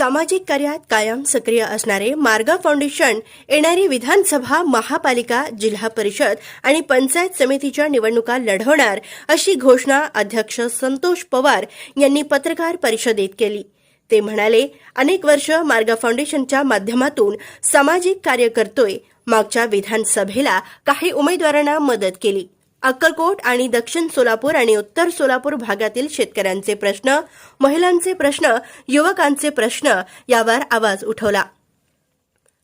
सामाजिक कार्यात कायम सक्रिय असणारे मार्गा फाउंडेशन येणारी विधानसभा महापालिका जिल्हा परिषद आणि पंचायत समितीच्या निवडणुका लढवणार अशी घोषणा अध्यक्ष संतोष पवार यांनी पत्रकार परिषदेत केली. ते म्हणाले अनेक वर्ष मार्गा फाउंडेशनच्या माध्यमातून सामाजिक कार्य करतोय. मागच्या विधानसभेला काही उमेदवारांना मदत केली. अक्कलकोट आणि दक्षिण सोलापूर आणि उत्तर सोलापूर भागातील शेतकऱ्यांचे प्रश्न महिलांचे प्रश्न युवकांचे प्रश्न यावर आवाज उठवला.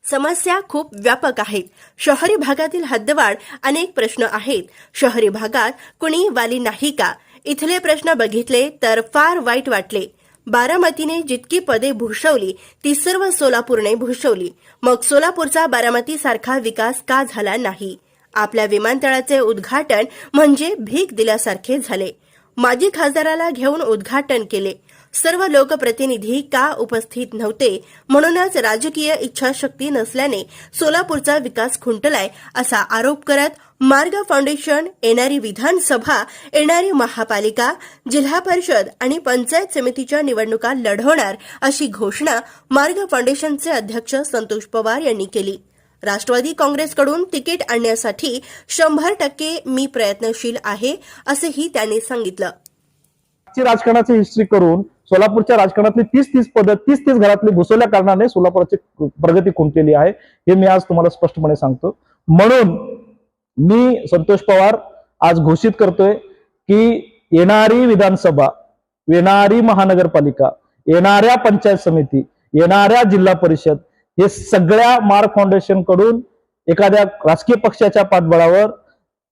समस्या खूप व्यापक आहेत शहरी भागातील हद्दवाढ अनेक प्रश्न आहेत. शहरी भागात कुणी वाली नाही का? इथले प्रश्न बघितले तर फार वाईट वाटले. बारामतीने जितकी पदे भूषवली ती सर्व सोलापूरने भूषवली. मग सोलापूरचा बारामती सारखा विकास का झाला नाही? आपल्या विमानतळाचे उद्घाटन म्हणजे भीक दिल्यासारखे झाले. माजी खासदाराला घेऊन उद्घाटन केले. सर्व लोकप्रतिनिधी का उपस्थित नव्हते? म्हणूनच राजकीय इच्छाशक्ती नसल्याने सोलापूरचा विकास खुंटलाय असा आरोप करत मार्ग फाउंडेशन येणारी विधानसभा येणारी महापालिका जिल्हा परिषद आणि पंचायत समितीच्या निवडणुका लढवणार अशी घोषणा मार्ग फाउंडेशनचे अध्यक्ष संतोष पवार यांनी केली. राष्ट्रवादी काँग्रेसकडून तिकीट आणण्यासाठी शंभर टक्के मी प्रयत्नशील आहे असंही त्यांनी सांगितलं. राजकारणाची हिस्ट्री करून सोलापूरच्या राजकारणातली तीस तीस पद तीस तीस घरातली घुसवल्या कारणाने सोलापूरची प्रगती खुंटलेली आहे हे मी आज तुम्हाला स्पष्टपणे सांगतो. म्हणून मी संतोष पवार आज घोषित करतोय की येणारी विधानसभा येणारी महानगरपालिका येणाऱ्या पंचायत समिती येणाऱ्या जिल्हा परिषद हे सगळ्या मार्क फाउंडेशनकडून एखाद्या राजकीय पक्षाच्या पाठबळावर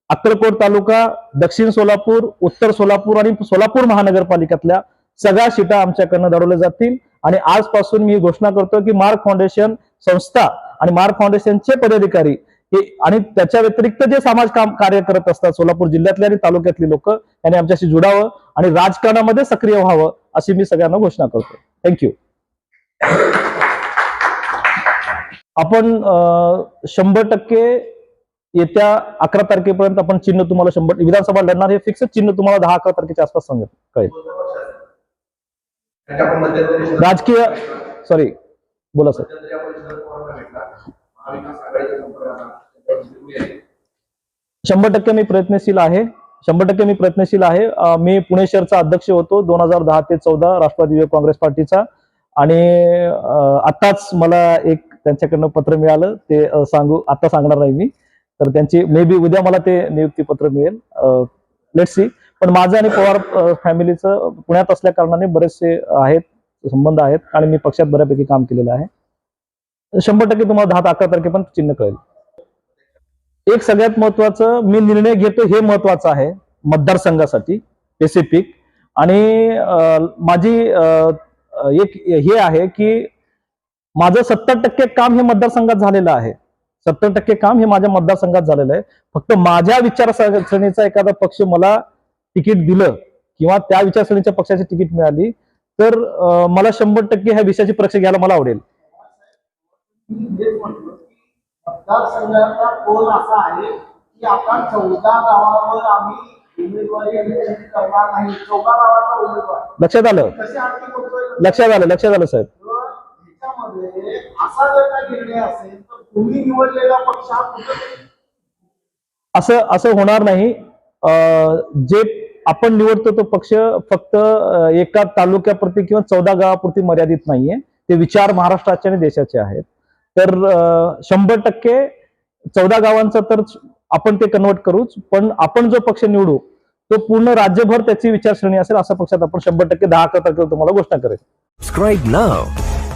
अक्कलकोट तालुका दक्षिण सोलापूर उत्तर सोलापूर आणि सोलापूर महानगरपालिकेतल्या सगळ्या सीटा आमच्याकडनं दडवल्या जातील. आणि आजपासून मी घोषणा करतो की मार्क फाउंडेशन संस्था आणि मार्क फाउंडेशनचे पदाधिकारी हे आणि त्याच्या व्यतिरिक्त जे समाज काम कार्य करत असतात सोलापूर जिल्ह्यातले आणि तालुक्यातली लोक यांनी आमच्याशी जुडावं आणि राजकारणामध्ये सक्रिय व्हावं अशी मी सगळ्यांना घोषणा करतो थँक्यू आपण शंभर टक्के येत्या अकरा तारखेपर्यंत आपण चिन्ह तुम्हाला शंभर विधानसभा लढणार हे फिक्स चिन्ह तुम्हाला दहा अकरा तारखेच्या आसपास सांगत कळेल. राजकीय सॉरी बोला सर शंभर टक्के मी प्रयत्नशील आहे. शंभर टक्के मी प्रयत्नशील आहे. मी पुणे शहरचा अध्यक्ष होतो दोन हजार दहा ते चौदा राष्ट्रवादी काँग्रेस पार्टीचा. आणि आताच मला एक त्यांच्याकडनं पत्र मिळालं ते सांगू आता सांगणार नाही मी. तर त्यांची मे बी उद्या मला ते नियुक्ती पत्र मिळेल लेट सी पण माझं आणि पवार फॅमिलीचं पुण्यात असल्या कारणाने बरेचसे आहेत संबंध आहेत आणि मी पक्षात बऱ्यापैकी काम केलेलं आहे. शंभर टक्के तुम्हाला दहा अकरा तारखे पण चिन्ह कळेल. एक सगळ्यात महत्वाचं मी निर्णय घेतो हे महत्वाचं आहे मतदारसंघासाठी स्पेसिफिक आणि माझी एक हे आहे की माझं सत्तर टक्के काम हे मतदारसंघात झालेलं आहे. सत्तर टक्के काम हे माझ्या मतदारसंघात झालेलं आहे. फक्त माझ्या विचारसरणीचा एखादा पक्ष मला तिकीट दिलं किंवा त्या विचारसरणीच्या पक्षाची तिकीट मिळाली तर मला शंभर टक्के ह्या विषयाची परीक्षा घ्यायला मला आवडेल. लक्षात आलं? लक्षात आलं लक्षात आलं साहेब. ह्याच्यामध्ये असा जर काही निर्णय असेल तर तुम्ही निवडलेला पक्ष हा कुठेतरी असं असं होणार नाही. जे आपण निवडतो तो पक्ष फक्त एका तालुक्यापुरती किंवा चौदा गावापुरती मर्यादित नाहीये. ते विचार महाराष्ट्राचे आणि देशाचे आहेत. तर शंभर टक्के चौदा गावांचं तर आपण ते कन्वर्ट करूच. पण आपण जो पक्ष निवडू तो पूर्ण राज्यभर त्याची विचारसरणी असेल असा पक्षात आपण शंभर टक्के दहा अकरा तारखेला तुम्हाला घोषणा करेल